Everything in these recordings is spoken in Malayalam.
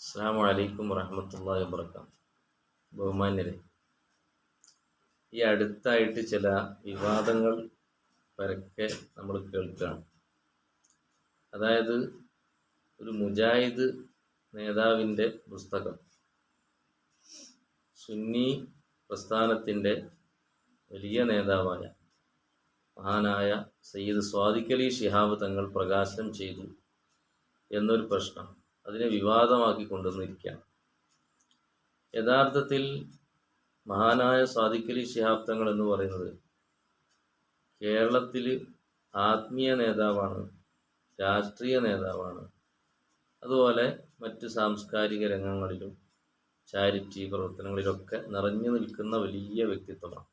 അസ്സാം വലൈക്കും വറഹമത്തല്ലാ വാബർക്കാത്ത് ബഹുമാന്യരെ ഈ അടുത്തായിട്ട് ചില വിവാദങ്ങൾ പരക്കെ നമ്മൾ കേൾക്കുകയാണ്. അതായത് ഒരു മുജാഹിദ് നേതാവിന്റെ പുസ്തകം സുന്നി പ്രസ്ഥാനത്തിന്റെ വലിയ നേതാവായ മഹാനായ സയ്യിദ് സ്വാദിഖലി ശിഹാബ് തങ്ങൾ പ്രകാശനം ചെയ്തു എന്നൊരു പ്രശ്നം. അതിനെ വിവാദമാക്കി കൊണ്ടുവന്നിരിക്കുകയാണ് യഥാർത്ഥത്തിൽ മഹാനായ ശിഹാബ്ദങ്ങൾ ശിഹാബ് തങ്ങൾ എന്ന് പറയുന്നത് കേരളത്തിൽ ആത്മീയ നേതാവാണ് രാഷ്ട്രീയ നേതാവാണ് അതുപോലെ മറ്റ് സാംസ്കാരിക രംഗങ്ങളിലും ചാരിറ്റി പ്രവർത്തനങ്ങളിലൊക്കെ നിറഞ്ഞു നിൽക്കുന്ന വലിയ വ്യക്തിത്വമാണ്.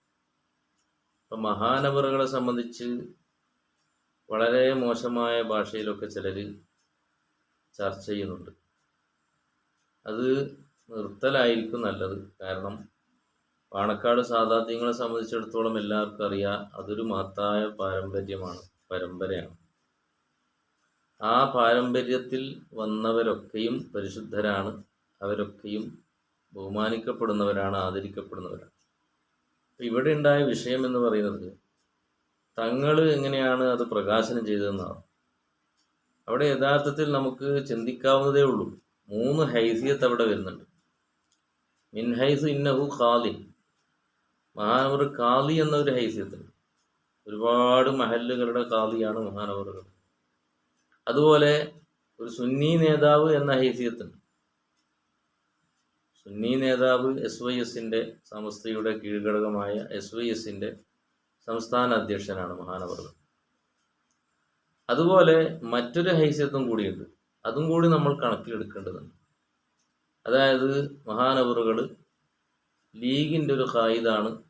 ഇപ്പം മഹാനവറുകളെ സംബന്ധിച്ച് വളരെ മോശമായ ഭാഷയിലൊക്കെ ചിലർ ചർച്ച ചെയ്യുന്നുണ്ട്. അത് നിർത്തലായിരിക്കും നല്ലത്. കാരണം പാണക്കാട് സാധാത്യങ്ങളെ സംബന്ധിച്ചിടത്തോളം എല്ലാവർക്കും അറിയാം അതൊരു മഹത്തായ പാരമ്പര്യമാണ് പരമ്പരയാണ്. ആ പാരമ്പര്യത്തിൽ വന്നവരൊക്കെയും പരിശുദ്ധരാണ്. അവരൊക്കെയും ബഹുമാനിക്കപ്പെടുന്നവരാണ് ആദരിക്കപ്പെടുന്നവരാണ്. ഇവിടെ ഉണ്ടായ വിഷയം എന്ന് പറയുന്നത് തങ്ങൾ എങ്ങനെയാണ് അത് പ്രകാശനം ചെയ്തതെന്നാണ്. അവിടെ യഥാർത്ഥത്തിൽ നമുക്ക് ചിന്തിക്കാവുന്നതേ ഉള്ളൂ. മൂന്ന് ഹൈസിയത്ത് അവിടെ വരുന്നുണ്ട്. മിൻഹൈസ് ഇന്നഹു ഖാലി മഹാനവർ കാലി എന്നൊരു ഹൈസിയത്തുണ്ട്. ഒരുപാട് മഹല്ലുകളുടെ ഖാലിയാണ് മഹാനവറുകൾ. അതുപോലെ ഒരു സുന്നി നേതാവ് എന്ന ഹൈസിയത്തുണ്ട്. സുന്നി നേതാവ് എസ് വൈ എസിന്റെ സമസ്തയുടെ കീഴ്ഘടകമായ എസ് വൈ എസിന്റെ സംസ്ഥാന അധ്യക്ഷനാണ് മഹാനവറുകൾ. അതുപോലെ മറ്റൊരു ഹൈസ്യത്വം കൂടിയുണ്ട്. അതും കൂടി നമ്മൾ കണക്കിലെടുക്കേണ്ടതുണ്ട്. അതായത് മഹാനവറുകൾ ലീഗിന്റെ ഒരു ഖായിദാണ്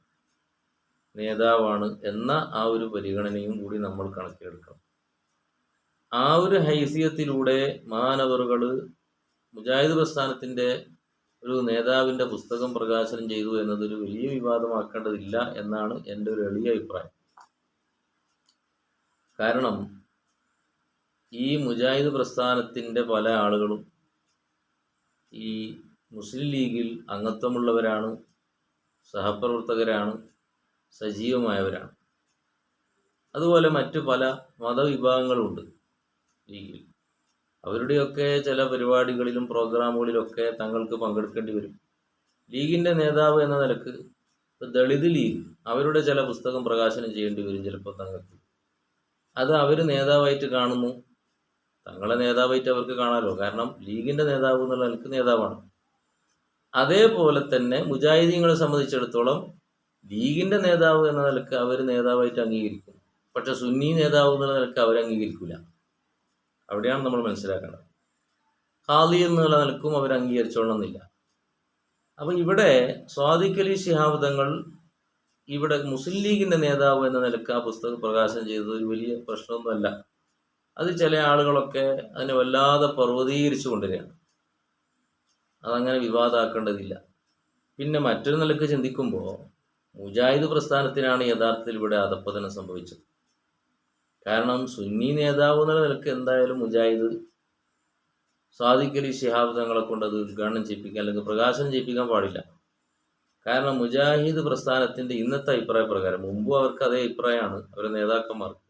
നേതാവാണ് എന്ന ആ ഒരു പരിഗണനയും കൂടി നമ്മൾ കണക്കിലെടുക്കണം. ആ ഒരു ഹൈസിയത്തിലൂടെ മഹാനവറുകൾ മുജാഹിദ് പ്രസ്ഥാനത്തിന്റെ ഒരു നേതാവിന്റെ പുസ്തകം പ്രകാശനം ചെയ്തു എന്നതൊരു വലിയ വിവാദമാക്കേണ്ടതില്ല എന്നാണ് എന്റെ ഒരു എളിയ അഭിപ്രായം. കാരണം ഈ മുജാഹിദ് പ്രസ്ഥാനത്തിന്റെ പല ആളുകളും ഈ മുസ്ലിം ലീഗിൽ അംഗത്വമുള്ളവരാണ് സഹപ്രവർത്തകരാണ് സജീവമായവരാണ്. അതുപോലെ മറ്റു പല മതവിഭാഗങ്ങളുമുണ്ട് ലീഗിൽ. അവരുടെയൊക്കെ ചില പരിപാടികളിലും പ്രോഗ്രാമുകളിലൊക്കെ തങ്ങൾക്ക് പങ്കെടുക്കേണ്ടി വരും. ലീഗിന്റെ നേതാവ് എന്ന നിലയ്ക്ക് ദളിത് ലീഗ് അവരുടെ ചില പുസ്തകം പ്രകാശനം ചെയ്യേണ്ടി വരും ചിലപ്പോൾ തങ്ങൾക്ക്. അത് അവർ നേതാവായിട്ട് കാണുന്നു തങ്ങളെ നേതാവായിട്ട് അവർക്ക് കാണാമല്ലോ കാരണം ലീഗിന്റെ നേതാവ് എന്നുള്ള നിലയ്ക്ക് നേതാവാണ്. അതേപോലെ തന്നെ മുജാഹിദീങ്ങളെ സംബന്ധിച്ചിടത്തോളം ലീഗിന്റെ നേതാവ് എന്ന നിലയ്ക്ക് അവർ നേതാവായിട്ട് അംഗീകരിക്കും. പക്ഷെ സുന്നി നേതാവ് എന്നുള്ള നിലയ്ക്ക് അവർ അംഗീകരിക്കില്ല അവിടെയാണ് നമ്മൾ മനസ്സിലാക്കേണ്ടത്. ഖാദി എന്നുള്ള നിലക്കും അവർ അംഗീകരിച്ചോളണമെന്നില്ല. അപ്പം ഇവിടെ സ്വാദിഖ് അലി ശിഹാബ് ഇവിടെ മുസ്ലിം ലീഗിന്റെ നേതാവ് എന്ന നിലയ്ക്ക് ആ പുസ്തകം പ്രകാശനം ചെയ്തത് ഒരു വലിയ പ്രശ്നമൊന്നുമല്ല. അത് ചില ആളുകളൊക്കെ അതിനെ വല്ലാതെ പർവതീകരിച്ചു കൊണ്ടുവരികയാണ്. അതങ്ങനെ വിവാദമാക്കേണ്ടതില്ല പിന്നെ മറ്റൊരു നിലയ്ക്ക് ചിന്തിക്കുമ്പോൾ മുജാഹിദ് പ്രസ്ഥാനത്തിനാണ് യഥാർത്ഥത്തിൽ ഇവിടെ അധപ്പതനം സംഭവിച്ചത്. കാരണം സുന്നി നേതാവ് എന്നുള്ള നിലയ്ക്ക് എന്തായാലും മുജാഹിദ് സ്വാധിക്കലി ശിഹാബ് തങ്ങളെ കൊണ്ട് അത് ഉദ്ഘാടനം ചെയ്യിപ്പിക്കാൻ അല്ലെങ്കിൽ പ്രകാശനം ചെയ്യിപ്പിക്കാൻ പാടില്ല. കാരണം മുജാഹിദ് പ്രസ്ഥാനത്തിന്റെ ഇന്നത്തെ അഭിപ്രായ പ്രകാരം മുമ്പും അവർക്ക് അതേ അഭിപ്രായമാണ് അവരുടെ നേതാക്കന്മാർക്ക്.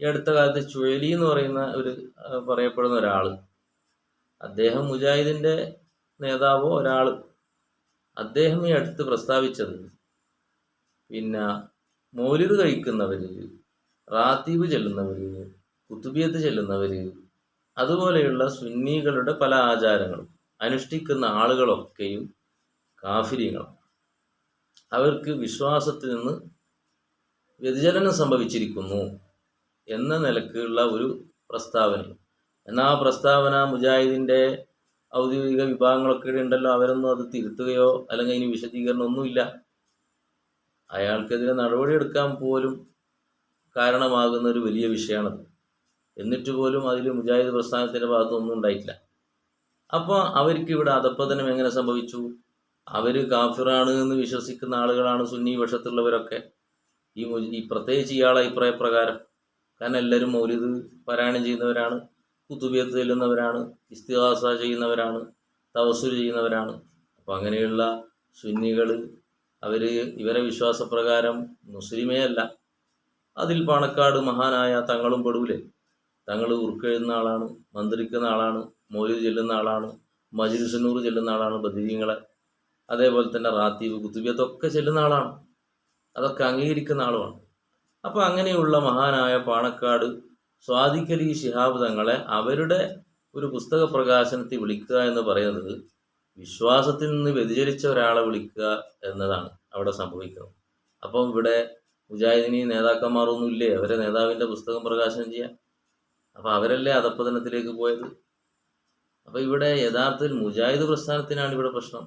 ഈ അടുത്ത കാലത്ത് ചുഴലി എന്ന് പറയുന്ന ഒരു പറയപ്പെടുന്ന ഒരാൾ അദ്ദേഹം മുജാഹിദിന്റെ നേതാവോ ഒരാൾ അദ്ദേഹം ഈ അടുത്ത് പ്രസ്താവിച്ചത് പിന്നെ മൗലിദ് കഴിക്കുന്നവർ റാത്തീബ് ചെല്ലുന്നവർ കുത്തുബിയത്ത് ചെല്ലുന്നവർ അതുപോലെയുള്ള സുന്നികളുടെ പല ആചാരങ്ങളും അനുഷ്ഠിക്കുന്ന ആളുകളൊക്കെയും കാഫിര്യങ്ങളാണ് അവർക്ക് വിശ്വാസത്തിൽ നിന്ന് വ്യതിചലനം സംഭവിച്ചിരിക്കുന്നു. എന്ന നിലക്കുള്ള ഒരു പ്രസ്താവന എന്നാൽ ആ പ്രസ്താവന മുജാഹിദിന്റെ ഔദ്യോഗിക വിഭാഗങ്ങളൊക്കെ ഉണ്ടല്ലോ അവരൊന്നും അത് തിരുത്തുകയോ അല്ലെങ്കിൽ അതിന് വിശദീകരണമൊന്നുമില്ല അയാൾക്കെതിരെ നടപടിയെടുക്കാൻ പോലും കാരണമാകുന്ന ഒരു വലിയ വിഷയമാണത്. എന്നിട്ട് പോലും അതിൽ മുജാഹിദ് പ്രസ്ഥാനത്തിന്റെ ഭാഗത്തൊന്നും ഉണ്ടായിട്ടില്ല. അപ്പോൾ അവർക്ക് ഇവിടെ അധപ്പതനം എങ്ങനെ സംഭവിച്ചു? അവർ കാഫിറാണ് എന്ന് വിശ്വസിക്കുന്ന ആളുകളാണ് സുന്നി പക്ഷത്തുള്ളവരൊക്കെ. ഈ ഈ പ്രത്യേകിച്ച് ഇയാളെ പ്രകാരം കാരണം എല്ലാവരും മൗലിദ് പാരായണം ചെയ്യുന്നവരാണ് കുത്തുബിയത്ത് ചെല്ലുന്നവരാണ് ഇസ്തിഹാസ ചെയ്യുന്നവരാണ് തവസുൽ ചെയ്യുന്നവരാണ്. അപ്പോൾ അങ്ങനെയുള്ള സുന്നികൾ അവർ ഇവരെ വിശ്വാസപ്രകാരം മുസ്ലിമേ അല്ല. അതിൽ പാണക്കാട് മഹാനായ തങ്ങളും പെടൂലേ. തങ്ങൾ ഉറുക്കെഴുതുന്ന ആളാണ് മന്ത്രിക്കുന്ന ആളാണ് മൗലിദ് ചെല്ലുന്ന ആളാണ് മജിലിസുന്നൂർ ചെല്ലുന്ന ആളാണ് ബദിരീങ്ങളെ അതേപോലെ തന്നെ റാത്തീബ് കുത്തുബിയത്തൊക്കെ ചെല്ലുന്ന ആളാണ്. അതൊക്കെ അംഗീകരിക്കുന്ന ആളുമാണ്. അപ്പോൾ അങ്ങനെയുള്ള മഹാനായ പാണക്കാട് സ്വാദിഖലി ശിഹാബ് തങ്ങളെ അവരുടെ ഒരു പുസ്തക പ്രകാശനത്തിൽ വിളിക്കുക എന്ന് പറയുന്നത് വിശ്വാസത്തിൽ നിന്ന് വ്യതിചലിച്ച ഒരാളെ വിളിക്കുക എന്നതാണ് അവിടെ സംഭവിക്കുന്നത്. അപ്പം ഇവിടെ മുജാഹിദിനി നേതാക്കന്മാരൊന്നും ഇല്ലേ അവരെ നേതാവിന്റെ പുസ്തകം പ്രകാശനം ചെയ്യാൻ. അപ്പോൾ അവരല്ലേ അധപ്പതനത്തിലേക്ക് പോയത്? അപ്പോൾ ഇവിടെ യഥാർത്ഥത്തിൽ മുജാഹിദ് പ്രസ്ഥാനത്തിനാണ് ഇവിടെ പ്രശ്നം.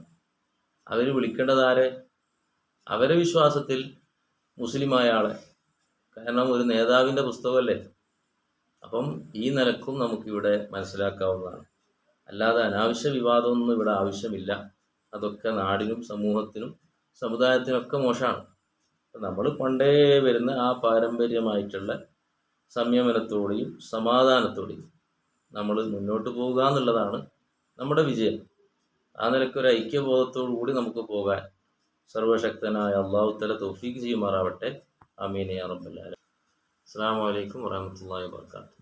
അവർ വിളിക്കേണ്ടതാരെ അവരെ വിശ്വാസത്തിൽ മുസ്ലിമായ ആളെ. കാരണം ഒരു നേതാവിന്റെ പുസ്തകമല്ലേ? അപ്പം ഈ നിലക്കും നമുക്കിവിടെ മനസ്സിലാക്കാവുന്നതാണ്. അല്ലാതെ അനാവശ്യ വിവാദമൊന്നും ഇവിടെ ആവശ്യമില്ല. അതൊക്കെ നാടിനും സമൂഹത്തിനും സമുദായത്തിനൊക്കെ മോശമാണ്. നമ്മൾ പണ്ടേ വരുന്ന ആ പാരമ്പര്യമായിട്ടുള്ള സംയമനത്തോടെയും സമാധാനത്തോടെയും നമ്മൾ മുന്നോട്ട് പോകുക എന്നുള്ളതാണ് നമ്മുടെ വിജയം. ആ നിലയ്ക്കൊരു ഐക്യബോധത്തോടു കൂടി നമുക്ക് പോകാൻ സർവശക്തനായ അള്ളാഹുത്തല തൗഫീഖ് ചെയ്യുമാറാവട്ടെ. അമീൻ യാ റബ്ബൽ അസ്സാം വലൈക്കും വറഹമത്തല്ലാ വാത്തു